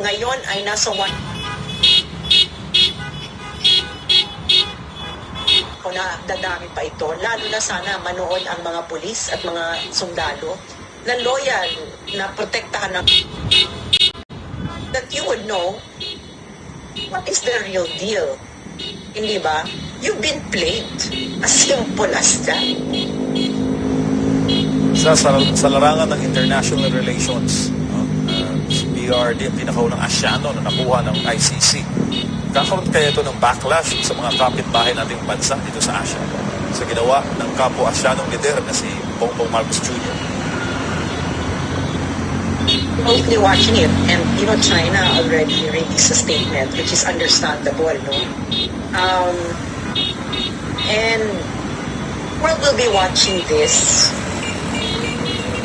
ngayon ay nasa one ko na dadami pa ito, lalo na sana manood ang mga pulis at mga sundalo na loyal na protektahan ng that you would know what is the real deal. Hindi ba? You've been played. As simple as that. sa, sa, sa larangan ng international relations, we are the pinakaunang Asyano na nakuha ng ICC. Kakaroon kaya ito ng backlash sa mga kapitbahay nating bansa dito sa Asia sa ginawa ng kapo-Asyanong lider na si Bongbong Marcos Jr. closely watching it and you know China already released a statement which is understandable no um, and world will be watching this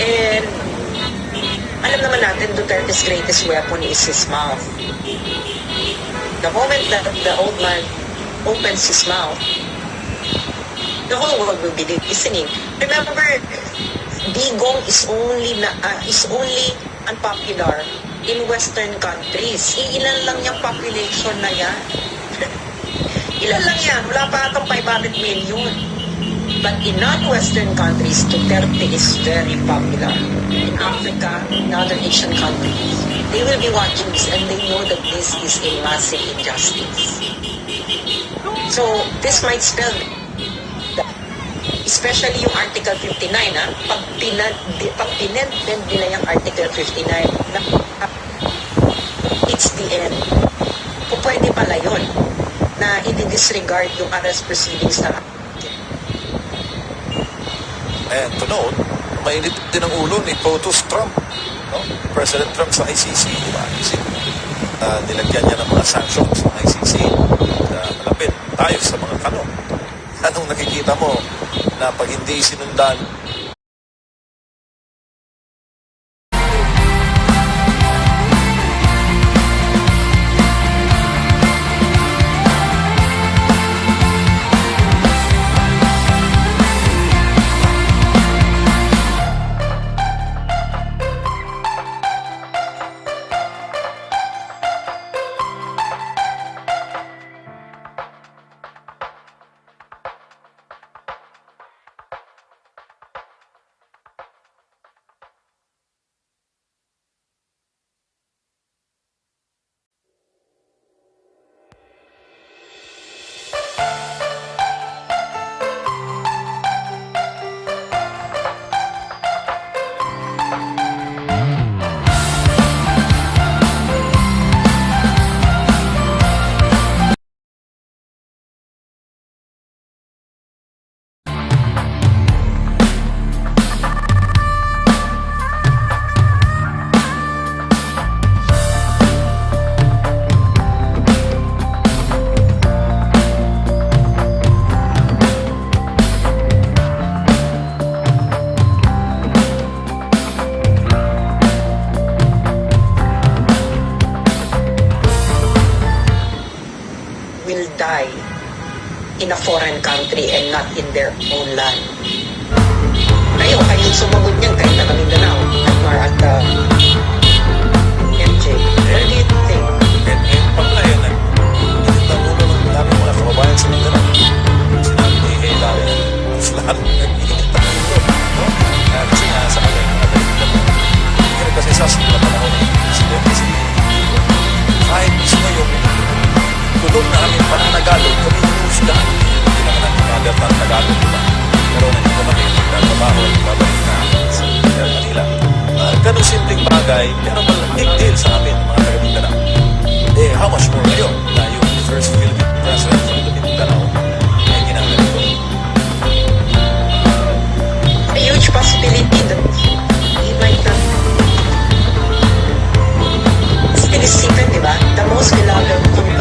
and alam naman natin Duterte's greatest weapon is his mouth the moment that the old man opens his mouth the whole world will be listening remember Digong is only na ah, is only unpopular in western countries. Iilan lang yung population na yan. Ilan lang yan? Wala pa atong 500 million. But in non-Western countries, Duterte is very popular. In Africa, in other Asian countries, they will be watching this and they know that this is a massive injustice. So, this might spell especially yung Article 59, ha? Pag, pinad, di- pag pinendend nila yung Article 59, na, it's the end. Kung pwede pala yun, na i-disregard yung arrest proceedings na And to note, mainit din ang ulo ni POTUS Trump. No? President Trump sa ICC, di ba? Isip, uh, nilagyan niya ng mga sanctions ng ICC na malapit tayo sa mga tanong. Anong nakikita mo na pag hindi sinundan not in their own land. Ganun simpleng bagay, pero big deal sa amin, mga Mindanao. Eh, how much more ngayon na yung first Philippine president from the Mindanao ay ginaganito. A huge possibility that he might not Still is secret, di ba? The most beloved Philippine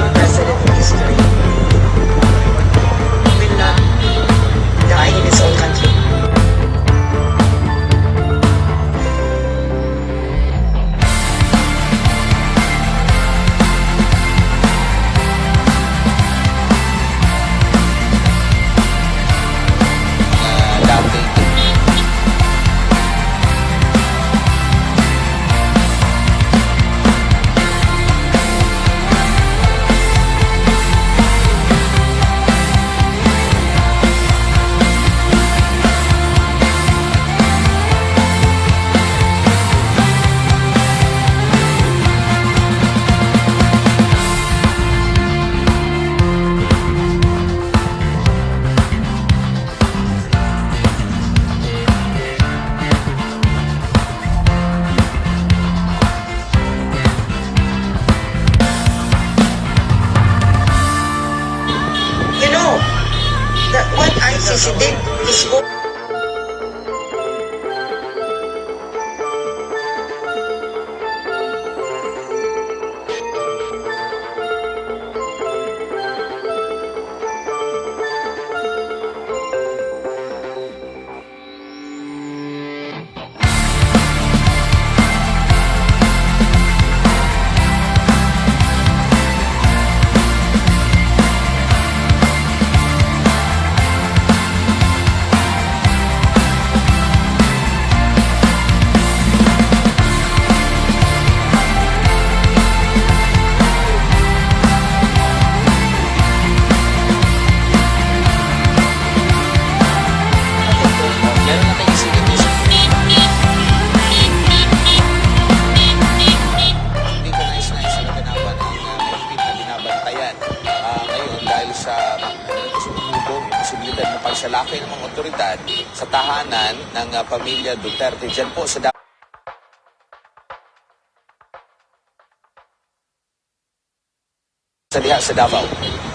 mga pamilya Duterte dyan po sa Davao. Sa diha sa Davao.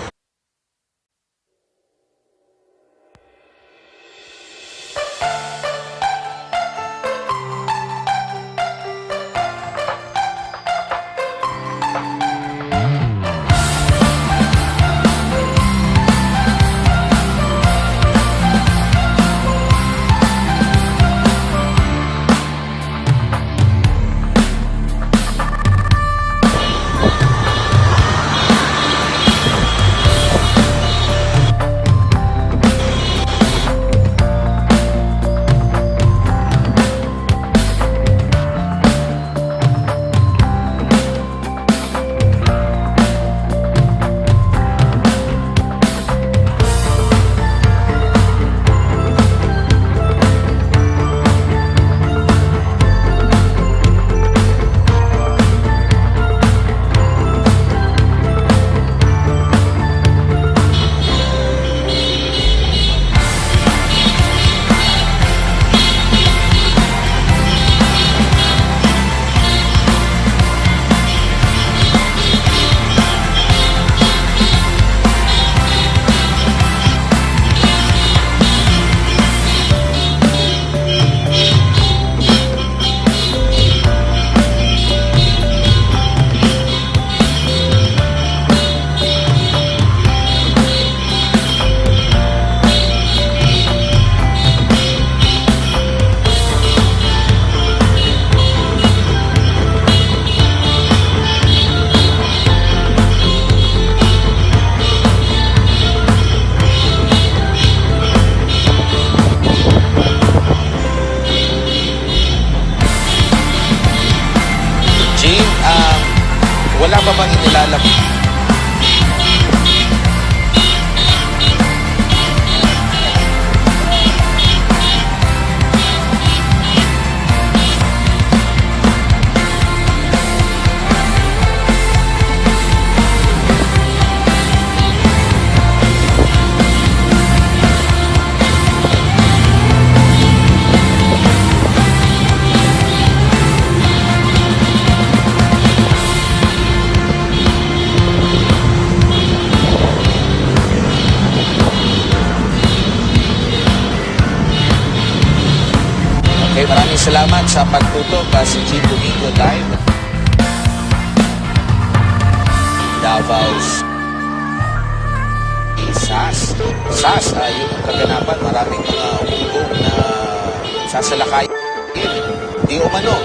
Maraming salamat sa pagtutok uh, si Jim Domingo Live. Davao SAS. SAS, uh, yun ang kaganapan. Maraming mga umugong na sasalakay. Di umano,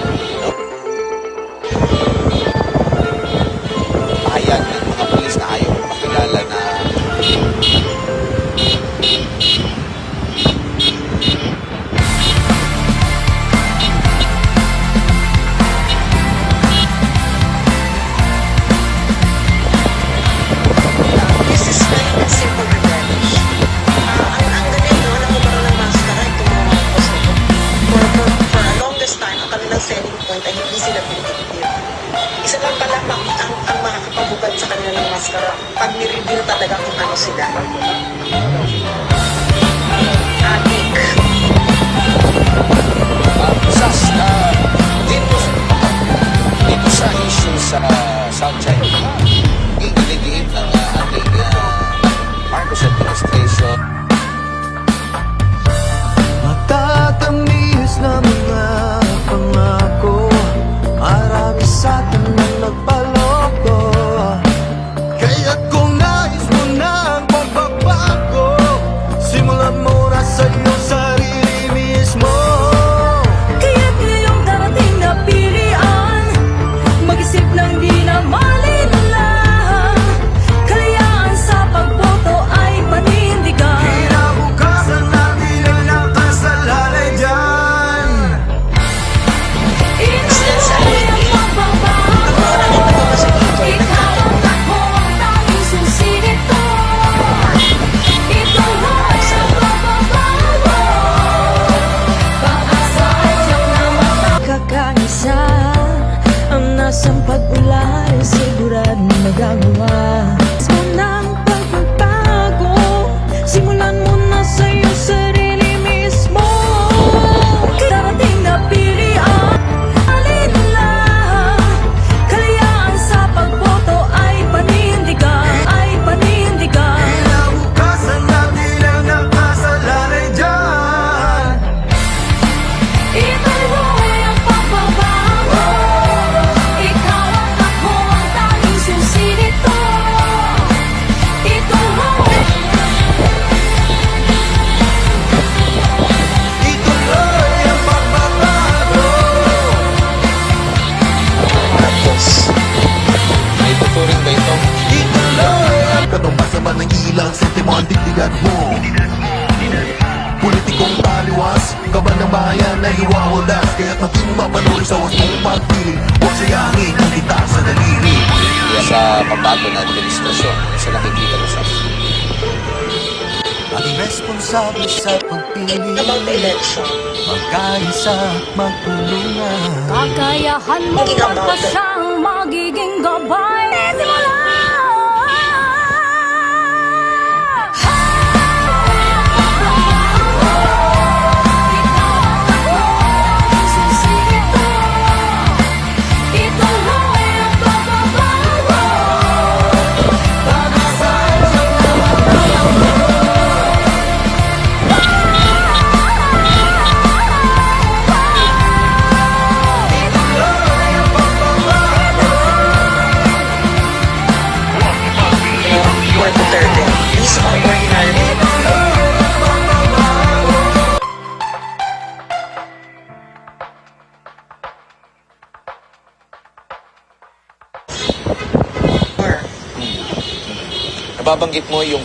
pegar com velocidade. bilang sentiman digdigan mo. Politikong taliwas, kaban ng bayan na hiwahulas Kaya't maging mapanuri sa wasmong pagpili. Huwag sayangin ang kita sa daliri. Sa pabago na administrasyon, sa nakikita ko sa ang responsable sa pagpili. About election. Magkaisa at magtulungan. Kakayahan mo pagkasyang magiging gawin Nababanggit mo yung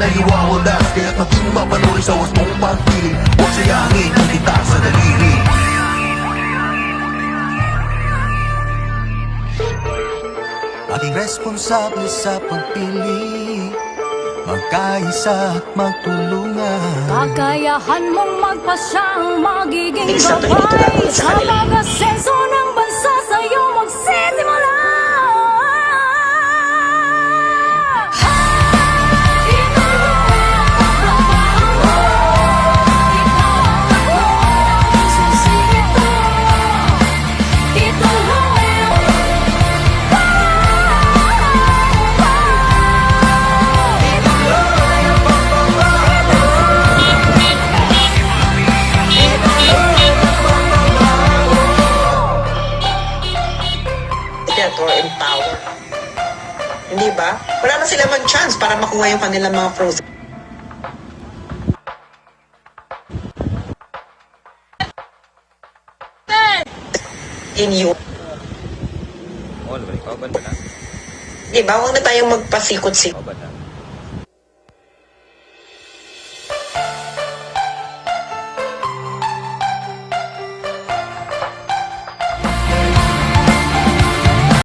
na iwawadas Kaya't maging mapanuri sa was mong pagpili. Huwag sayangin ang kita sa daliri. Maging responsable sa pagpili Magkaisa at magtulungan. Kakayahan mong magpasyang magiging gabay sa Sa or in power. Hindi ba? Wala na sila man chance para makuha yung kanilang mga frozen. In you. Oo naman, ikaw ba na? Di ba? Huwag na tayong magpasikot-sikot. Na?